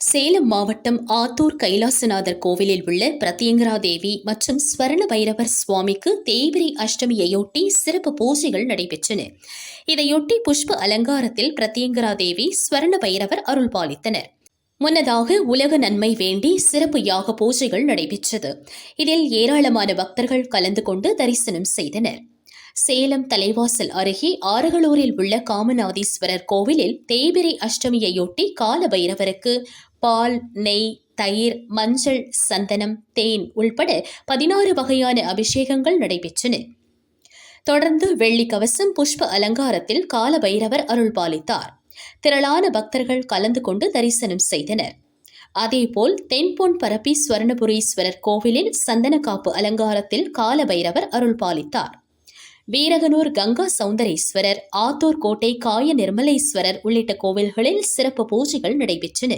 சேலம் மாவட்டம் ஆத்தூர் கைலாசநாதர் கோவிலில் உள்ள பிரத்யங்கரா தேவி மற்றும் ஸ்வர்ண பைரவர் சுவாமிக்கு தேய்பிரை அஷ்டமியையொட்டி சிறப்பு பூஜைகள் நடைபெற்றன. இதையொட்டி புஷ்ப அலங்காரத்தில் பிரத்யங்கரா தேவி ஸ்வர்ண பைரவர் அருள் பாலித்தனர். முன்னதாக உலக நன்மை வேண்டி சிறப்பு யாக பூஜைகள் நடைபெற்றது. இதில் ஏராளமான பக்தர்கள் கலந்து கொண்டு தரிசனம் செய்தனர். சேலம் தலைவாசல் அருகே ஆறுகளூரில் உள்ள காமநாதீஸ்வரர் கோவிலில் தேய்பிரை அஷ்டமியையொட்டி கால பைரவருக்கு பால் நெய் தயிர் மஞ்சள் சந்தனம் தேன் உள்பட பதினாறு வகையான அபிஷேகங்கள் நடைபெற்றன. தொடர்ந்து வெள்ளி கவசம் புஷ்ப அலங்காரத்தில் கால பைரவர் திரளான பக்தர்கள் கலந்து கொண்டு தரிசனம் செய்தனர். அதேபோல் தென்பொன் பரப்பி ஸ்வர்ணபுரீஸ்வரர் கோவிலில் சந்தனக்காப்பு அலங்காரத்தில் கால பைரவர் பாலித்தார் வீரகனூர் கங்கா சௌந்தரேஸ்வரர் ஆத்தூர் கோட்டை காய நிர்மலேஸ்வரர் உள்ளிட்ட கோவில்களில் சிறப்பு பூஜைகள் நடைபெற்றன.